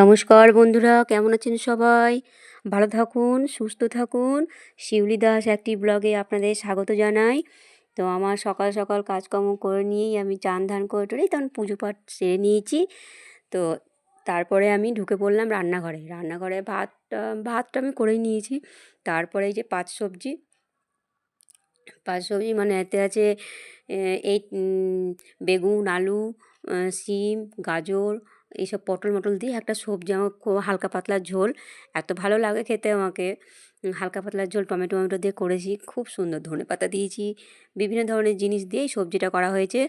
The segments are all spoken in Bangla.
নমস্কার বন্ধুরা, কেমন আছেন সবাই? ভালো থাকুন, সুস্থ থাকুন। শিউলি দাস একটি ব্লগে আপনাদের স্বাগত জানাই। তো আমার সকাল সকাল কাজকর্ম করে নিয়েই আমি চান ধান করে টরেই তখন পুজো পাঠ সেরে নিয়েছি। তো তারপরে আমি ঢুকে পড়লাম রান্নাঘরে। রান্নাঘরে ভাতটা ভাতটা আমি করেই নিয়েছি। তারপরে এই যে পাঁচ সবজি। পাঁচ সবজি মানে এতে আছে এই বেগুন, আলু শিম, গাজর এইসব পটল মটল দিয়ে একটা সবজি, আমার খুব হালকা পাতলা ঝোল। এত ভালো লাগে খেতে আমাকে। হালকা পাতলা ঝোল, টমেটো টমেটো দিয়ে করেছি। খুব সুন্দর ধনে পাতা দিয়েছি। বিভিন্ন ধরনের জিনিস দিয়েই সবজিটা করা হয়েছে।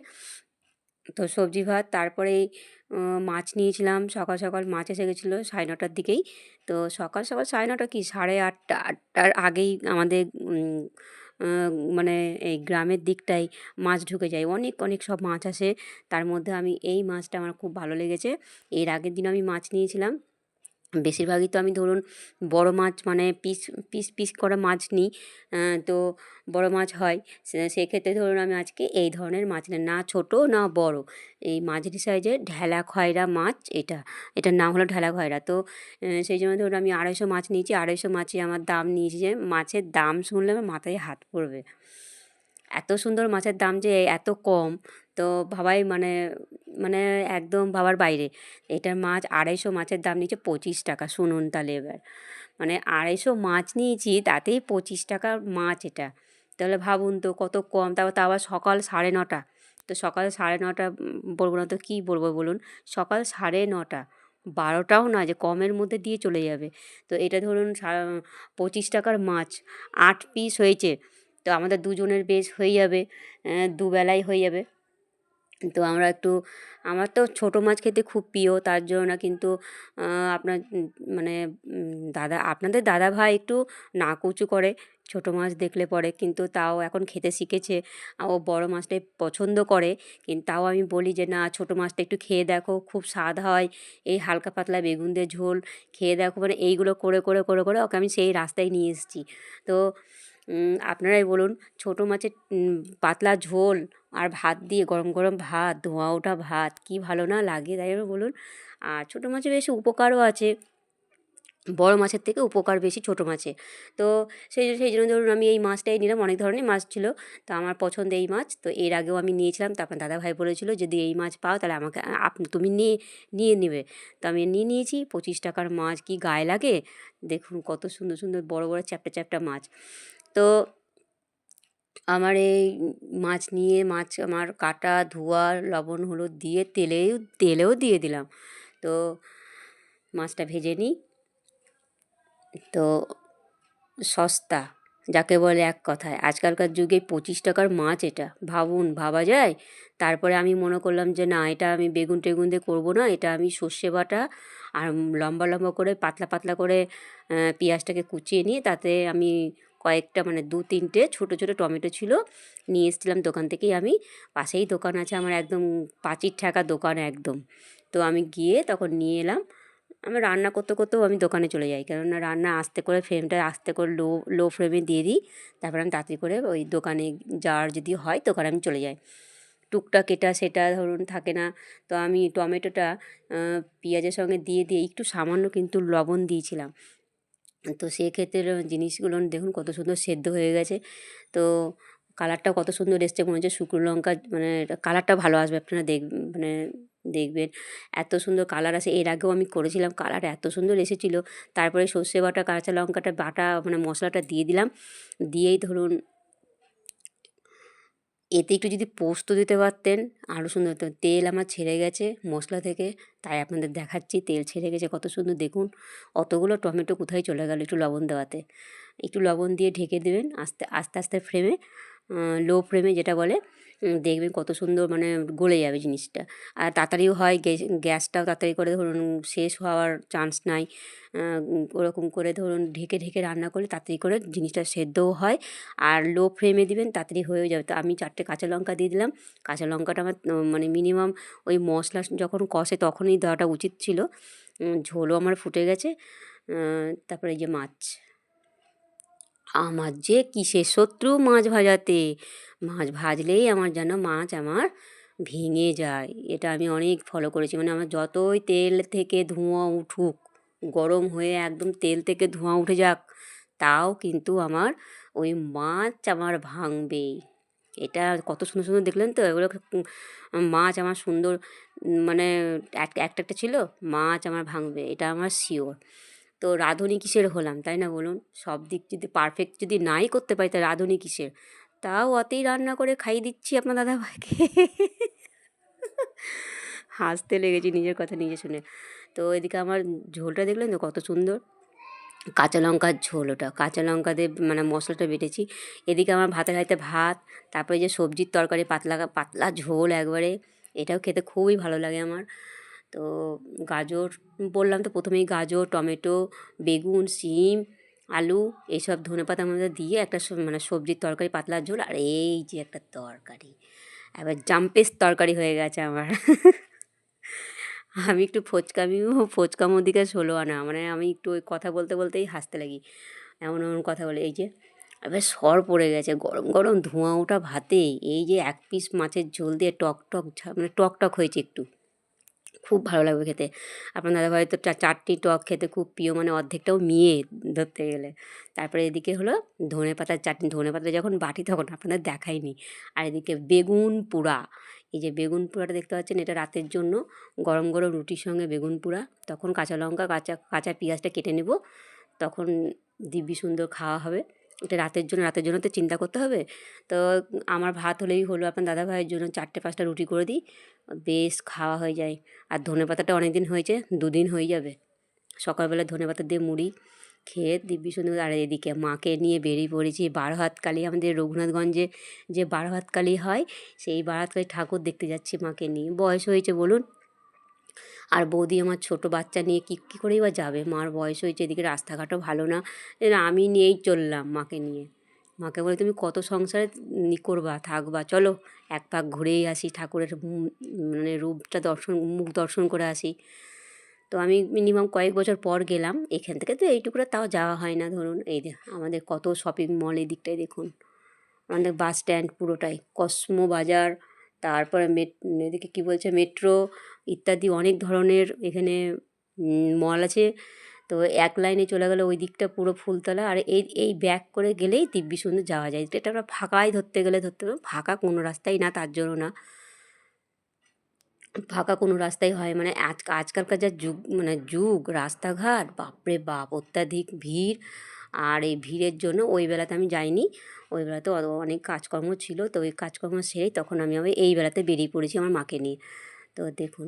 তো সবজি, ভাত, তারপরে মাছ নিয়েছিলাম। সকাল সকাল মাছ এসে গেছিল সাড়ে নটার দিকেই। তো সকাল সকাল সাড়ে নটা কি? সাড়ে আটটা, আটটার আগেই আমাদের মানে এই গ্রামের দিকটাই মাছ ঢুকে যায়। অনেক অনেক সব মাছ আসে। তার মধ্যে আমি এই মাছটা আমার খুব ভালো লেগেছে। এর আগের দিন আমি মাছ নিয়েছিলাম। বেশিরভাগই তো আমি ধরুন বড় মাছ মানে পিস পিস পিস করা মাছ নিই। তো বড় মাছ হয় সেক্ষেত্রে ধরুন আমি আজকে এই ধরনের মাছ নিলাম, না ছোট, না বড়। এই মাঝারি সাইজের ঢেলা খয়রা মাছ এটা, এটার নাম হলো ঢেলা খয়রা। তো সেই জন্য ধরুন আমি আড়াইশো মাছ নিয়েছি, আড়াইশো মাছে আমার দাম নিয়েছি যে মাছের দাম শুনলে আমার মাথায় হাত পড়বে। এত সুন্দর মাছের দাম যে এত কম তো ভাবাই মানে মানে একদম ভাবার বাইরে। এটার মাছ আড়াইশো মাছের দাম নিচ্ছে পঁচিশ টাকা, শুনুন তাহলে এবার। মানে আড়াইশো মাছ নিয়েছি, তাতেই পঁচিশ টাকার মাছ এটা। তাহলে ভাবুন তো কত কম, তাও তা আবার সকাল সাড়ে নটা। তো সকাল সাড়ে নটা বলব না তো কী বলব বলুন? সকাল সাড়ে নটা, বারোটাও না যে কমের মধ্যে দিয়ে চলে যাবে। তো এটা ধরুন পঁচিশ টাকার মাছ, আট পিস হয়েছে। তো আমাদের দুজনের বেশ হয়ে যাবে দুবেলাই হয়ে যাবে। তো আমরা একটু, আমার তো ছোটো মাছ খেতে খুব প্রিয়, তার জন্য না কিন্তু আপনার মানে দাদা, আপনাদের দাদা ভাই একটু নাকুচু করে ছোটো মাছ দেখলে পরে, কিন্তু তাও এখন খেতে শিখেছে ও বড়ো মাছটাই পছন্দ করে, কিন্তু তাও আমি বলি যে, না, ছোটো মাছটা একটু খেয়ে দেখো, খুব স্বাদ হয়, এই হালকা পাতলা বেগুন দিয়ে ঝোল, খেয়ে দেখো। মানে এইগুলো করে করে করে করে ওকে আমি সেই রাস্তায় নিয়ে এসেছি। তো আপনারাই বলুন, ছোটো মাছের পাতলা ঝোল আর ভাত দিয়ে গরম গরম ভাত, ধোঁয়া ওঠা ভাত, কী ভালো না লাগে তাই বলুন। আর ছোটো মাছের বেশি উপকারও আছে, বড় মাছের থেকে উপকার বেশি ছোটো মাছে। তো সেই সেই জন্য ধরুন আমি এই মাছটাই নিলাম, অনেক ধরনের মাছ ছিল, তো আমার পছন্দ এই মাছ, তো এর আগেও আমি নিয়েছিলাম, তো আপনার দাদাভাই বলেছিল, যদি এই মাছ পাও তাহলে আমাকে তুমি নিয়ে নিয়ে নেবে। তো আমি নিয়ে নিয়েছি, পঁচিশ টাকার মাছ কি গায়ে লাগে? দেখুন কত সুন্দর সুন্দর বড় বড় চ্যাপটা চ্যাপটা মাছ। তো আমার এই মাছ নিয়ে মাছ আমার কাটা, ধোয়া, লবণ, হলুদ দিয়ে তেলেও তেলেও দিয়ে দিলাম। তো মাছটা ভেজে নিই। তো সস্তা, যাকে বলে এক কথায়। আজকালকার যুগে পঁচিশ টাকার মাছ এটা। ভাবুন, ভাবা যায়? তারপরে আমি মনে করলাম যে, না, এটা আমি বেগুন টেগুন দিয়ে করব না। এটা আমি সর্ষে বাটা আর লম্বা লম্বা করে, পাতলা পাতলা করে পেঁয়াজটাকে কুচিয়ে নিয়ে তাতে আমি কয়েকটা মানে দু, তিনটে ছোটো ছোটো টমেটো ছিল, নিয়ে এসেছিলাম দোকান থেকেই আমি। পাশেই দোকান আছে আমার একদম পাঁচির ঠেকা দোকান একদম। তো আমি গিয়ে তখন নিয়ে এলাম। আমি রান্না করতে, করতেও আমি দোকানে চলে যাই। কেননা রান্না আস্তে করে ফ্লেমটা আস্তে করে লো লো ফ্লেমে দিয়ে দিই। তারপর আমি তাড়াতাড়ি করে ওই দোকানে যাওয়ার যদি হয় দোকানে আমি চলে যাই। টুকটাক এটা, সেটা ধরুন থাকে না। তো আমি টমেটোটা পেঁয়াজের সঙ্গে দিয়ে দিয়ে একটু সামান্য কিন্তু লবণ দিয়েছিলাম। তো সেক্ষেত্রে জিনিসগুলো দেখুন কত সুন্দর সেদ্ধ হয়ে গেছে। তো কালারটা কত সুন্দর এসছে, মনে হচ্ছে শুকনো লঙ্কা মানে কালারটা ভালো আসবে, আপনারা দেখ মানে দেখবেন। এত সুন্দর কালার আসে, এর আগেও আমি করেছিলাম কালার, এত সুন্দর এসেছিল। তারপরে সর্ষে বাটা, কাঁচা লঙ্কাটা, বাটা মানে মশলাটা দিয়ে দিলাম। দিয়েই ধরুন এতে একটু যদি পোস্ত দিতে পারতেন আরও সুন্দর হতো। তেল আমার ছেড়ে গেছে মশলা থেকে, তাই আপনাদের দেখাচ্ছি, তেল ছেড়ে গেছে, কত সুন্দর। দেখুন, অতগুলো টমেটো কোথায় চলে গেল একটু লবণ দেওয়াতে। একটু লবণ দিয়ে ঢেকে দেবেন, আস্তে আস্তে আস্তে ফ্লেমে লো ফ্লেমে যেটা বলে দেখবেন কত সুন্দর মানে গলে যাবে জিনিসটা। আর তাড়াতাড়িও হয়, গ্যাস- গ্যাসটাও তাড়াতাড়ি করে ধরুন শেষ হওয়ার চান্স নাই। ওরকম করে ধরুন ঢেকে ঢেকে রান্না করলে তাড়াতাড়ি করে জিনিসটা সেদ্ধও হয়। আর লো ফ্লেমে দিবেন তাড়াতাড়ি হয়ে যাবে। তো আমি চারটে কাঁচা লঙ্কা দিয়ে দিলাম। কাঁচা লঙ্কাটা আমার মানে মিনিমাম ওই মশলা যখন কষে তখনই দেওয়াটা উচিত ছিল। ঝোলও আমার ফুটে গেছে। তারপরে এই যে মাছ। আমার যে কিসের শত্রু মাছ ভাজাতে? মাছ ভাজলেই আমার যেন মাছ আমার ভেঙে যায়। এটা আমি অনেক ফলো করেছি। মানে আমার যতই তেল থেকে ধোঁয়া উঠুক, গরম হয়ে একদম তেল থেকে ধোঁয়া উঠে যাক, তাও কিন্তু আমার ওই মাছ আমার ভাঙবেই এটা কত সুন্দর সুন্দর দেখলেন তো? এগুলো মাছ আমার সুন্দর মানে একটা একটা ছিল, মাছ আমার ভাঙবে। এটা আমার শিওর তো রাঁধুনি কিসের হলাম, তাই না বলুন? সব দিক যদি পারফেক্ট যদি নাই করতে পারি, তা রাঁধুনি কিসের? তাও অতেই রান্না করে খাইয়ে দিচ্ছি আপনার দাদাভাইকে। হাসতে লেগেছি নিজের কথা নিজে শুনে। তো এদিকে আমার ঝোলটা দেখলেন তো কত সুন্দর? কাঁচা লঙ্কার ঝোল ওটা। কাঁচা লঙ্কা দিয়ে মানে মশলাটা বেটেছি। এদিকে আমার ভাতের হাতে ভাত, তারপরে যে সবজির তরকারি, পাতলা পাতলা ঝোল একবারে। এটাও খেতে খুবই ভালো লাগে আমার। তো গাজর, বললাম তো প্রথমেই গাজর, টমেটো, বেগুন, শিম, আলু, এইসব ধনে পাতার মধ্যে দিয়ে একটা মানে সবজির তরকারি, পাতলা ঝোল আর এই যে একটা তরকারি। এবার জাম্পেস তরকারি হয়ে গেছে আমার। আমি একটু ফচকামিও ফচকামো দিকে ষোলো আনা। মানে আমি একটু ওই কথা বলতে বলতেই হাসতে লাগি। এমন এমন কথা বলে। এই যে, এবার সর পড়ে গেছে। গরম গরম ধোঁয়া ওঠা ভাতে। এই যে এক পিস মাছের ঝোল দিয়ে টক টক মানে টক টক হয়েছে একটু। খুব ভালো লাগবে খেতে। আপনার দাদাভাই তো চারটি টক খেতে খুব প্রিয় মানে অর্ধেকটাও মিয়ে ধরতে গেলে। তারপরে এদিকে হলো ধনে পাতার চাটনি। ধনে পাতা যখন বাটি তখন আপনাদের দেখাইনি। আর এদিকে বেগুন পোড়া এই যে বেগুন পোড়াটা দেখতে পাচ্ছেন, এটা রাতের জন্য গরম গরম রুটির সঙ্গে বেগুন পোড়া তখন কাঁচা লঙ্কা, কাঁচা কাঁচা পেঁয়াজটা কেটে নেব। তখন দিব্যি সুন্দর খাওয়া হবে। এটা রাতের জন্য রাতের জন্য তো চিন্তা করতে হবে। তো আমার ভাত হলেই হলো আপনার দাদা ভাইয়ের জন্য চারটে, পাঁচটা রুটি করে দিই। বেশ খাওয়া হয়ে যায়। আর ধনে পাতাটা অনেক দিন হয়েছে, দুদিন হয়ে যাবে। সকালবেলা ধনে পাতা দিয়ে মুড়ি খেয়ে দিব্যি সুন্দর আর এদিকে মাকে নিয়ে বেরিয়ে পড়েছি বারো হাতকালী আমাদের রঘুনাথগঞ্জে যে বারো হাতকালী হয়, সেই বারো হাতকালী ঠাকুর দেখতে যাচ্ছি মাকে নিয়ে। বয়স হয়েছে বলুন আর বৌদি আমার ছোট বাচ্চা নিয়ে কী কী করেই বা যাবে? মার বয়স হয়েছে, এদিকে রাস্তাঘাটও ভালো না। আমি নিয়েই চললাম মাকে নিয়ে। মাকে বলে, তুমি কত সংসারে করবা? থাকবা? চলো, এক পাক ঘুরেই আসি ঠাকুরের মানে রূপটা দর্শন, মুখ দর্শন করে আসি। তো আমি মিনিমাম কয়েক বছর পর গেলাম। এখান থেকে তো এইটুকুরা তাও যাওয়া হয় না, ধরুন। এই আমাদের কত শপিং মল এই দিকটাই দেখুন। আমাদের বাস স্ট্যান্ড পুরোটাই। কসমো বাজার তারপরে এদিকে কী বলছে, মেট্রো ইত্যাদি অনেক ধরনের এখানে মল আছে। তো এক লাইনে চলে গেলে ওই দিকটা পুরো ফুলতলা। আর এই এই ব্যাক করে গেলেই দিব্যি সুন্দর যাওয়া যায়। এটা আমরা ফাঁকাই ধরতে গেলে ধরতে গেলে ফাঁকা কোনো রাস্তাই না, তার জন্য না। ফাঁকা কোনো রাস্তাই হয়। মানে আজ, আজকালকার যা যুগ মানে যুগ, রাস্তাঘাট, বাপরে বাপ, অত্যাধিক ভিড়। আর এই ভিড়ের জন্য ওই বেলাতে আমি যাইনি। ওই বেলাতে অনেক কাজকর্ম ছিল। তো ওই কাজকর্ম সেরেই তখন আমি আবার এই বেলাতে বেরিয়ে পড়েছি আমার মাকে নিয়ে। তো দেখুন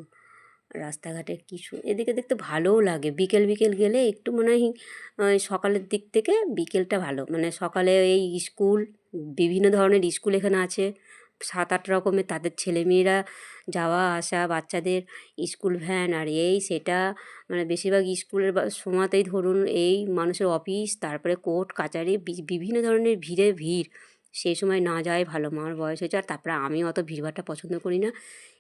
রাস্তাঘাটে কিছু এদিকে দেখতে ভালোও লাগে। বিকেল বিকেল গেলে একটু মনে হয় সকালের দিক থেকে বিকেলটা ভালো। মানে সকালে এই স্কুল, বিভিন্ন ধরনের স্কুল এখানে আছে। সাত আট রকমের তাদের ছেলেমেয়েরা যাওয়া, আসা, বাচ্চাদের স্কুল ভ্যান আর এই সেটা মানে বেশিরভাগ স্কুলের সময়তেই ধরুন এই মানুষের অফিস, তারপরে কোর্ট, কাচারি বিভিন্ন ধরনের ভিড়ে ভিড়। সেই সময় না যাওয়াই ভালো, মার বয়স হয়েছে আর তারপরে আমি অত ভিড়ভাড়টা পছন্দ করি না।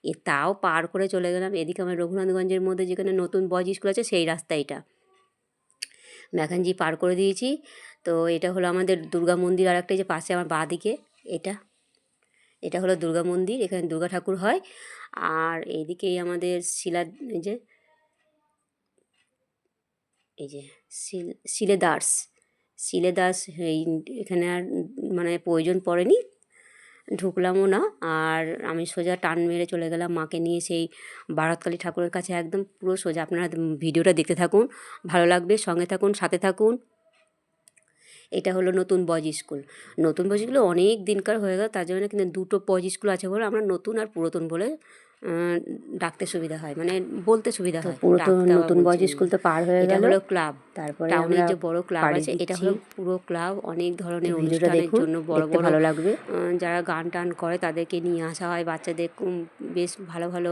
এ তাও পার করে চলে গেলাম। এদিকে আমার রঘুনাথগঞ্জের মধ্যে যেখানে নতুন বয়েজ স্কুল আছে সেই রাস্তা এটা। ম্যাখানজি পার করে দিয়েছি। তো এটা হলো আমাদের দুর্গা মন্দির আর একটা যে পাশে আমার বাঁ দিকে, এটা। এটা হলো দুর্গা মন্দির, এখানে দুর্গা ঠাকুর হয়। আর এইদিকেই আমাদের শিলা, এই যে এই যে শিলেদার্স শিলেদাস এই এখানে আর মানে প্রয়োজন পড়েনি, ঢুকলামও না। আর আমি সোজা টান মেরে চলে গেলাম, মাকে নিয়ে সেই বারাতকালী ঠাকুরের কাছে, একদম পুরো সোজা। আপনারা ভিডিওটা দেখতে থাকুন, ভালো লাগবে। সঙ্গে থাকুন, সাথে থাকুন। এটা হলো নতুন বয়েজ স্কুল নতুন বয়েজ স্কুল অনেক দিনকার হয়ে গেল, তার জন্য কিন্তু দুটো বয়েজ স্কুল আছে বলে আমরা নতুন আর পুরাতন বলে ডাকতে সুবিধা হয় মানে বলতে সুবিধা হয়। পুরাতন নতুন বয়েজ স্কুল তো পার হয়ে গেল। হলো ক্লাব তারপরে টাউনের যে বড় ক্লাব আছে এটা হলো পুরো ক্লাব অনেক ধরনের অনুষ্ঠানের জন্য বড় বড় ভালো লাগবে। যারা গান টান করে তাদেরকে নিয়ে আসা হয় বাচ্চাদের বেশ ভালো ভালো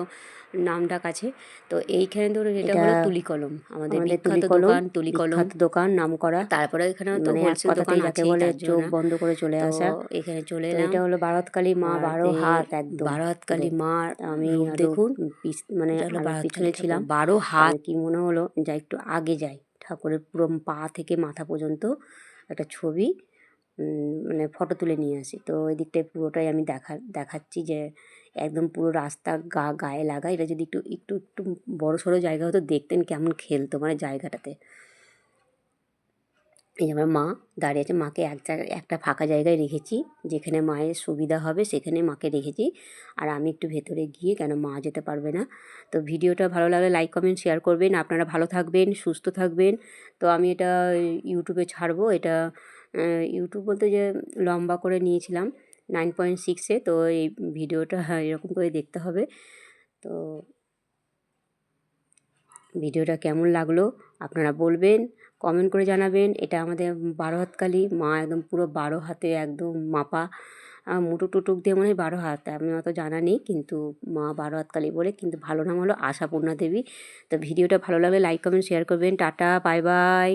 নাম ডাক আছে। তো এইখানে ধরুন এটা হলো তুলি কলম আমাদের বিখ্যাত দোকান তুলি কলম দোকান নাম করা তারপরে এখানে তো হোলসেল মানে দোকান আছে বলে চোখ বন্ধ করে চলে আসা। এখানে চলে এটা হলো ভারতকালী মা বারো হাত একদম। ভারতকালী মা আমি দেখুন মানে পিছনে ছিলাম। বারো হাত। কি মনে হলো যা একটু আগে যাই। ঠাকুরের পুরো পা থেকে মাথা পর্যন্ত একটা ছবি মানে ফটো তুলে নিয়ে আসি। তো ওই দিকটায় পুরোটাই আমি দেখা দেখাচ্ছি যে একদম পুরো রাস্তা গা গায়ে লাগা। এটা যদি একটু একটু একটু বড় সড়ো জায়গা হতো দেখতেন কেমন খেলতো মানে জায়গাটাতে। এই যে আমার মা দাঁড়িয়ে আছে, মাকে এক জায়গায় একটা ফাঁকা জায়গায় রেখেছি, যেখানে মায়ের সুবিধা হবে সেখানে মাকে রেখেছি। আর আমি একটু ভেতরে গিয়ে কেন মা যেতে পারবে না। তো ভিডিওটা ভালো লাগলে লাইক কমেন্ট শেয়ার করবেন। আপনারা ভালো থাকবেন, সুস্থ থাকবেন। তো আমি এটা ইউটিউবে ছাড়বো। এটা ইউটিউব বলতে যে লম্বা করে নিয়েছিলাম নাইন পয়েন্ট সিক্সে তো এই ভিডিওটা এরকম করে দেখতে হবে। তো ভিডিওটা কেমন লাগল আপনারা বলবেন কমেন্ট করে জানাবেন। এটা আমাদের বারো হাতকালি মা একদম পুরো বারো হাতে একদম মাপা মুটুক টুটুক দিয়ে মনে হয় বারো হাত। আমি অত জানা নেই, কিন্তু মা বারো হাতকালি বলে, কিন্তু ভালো নাম হলো আশাপূর্ণা দেবী। তো ভিডিওটা ভালো লাগলে লাইক কমেন্ট শেয়ার করবেন। Tata bye bye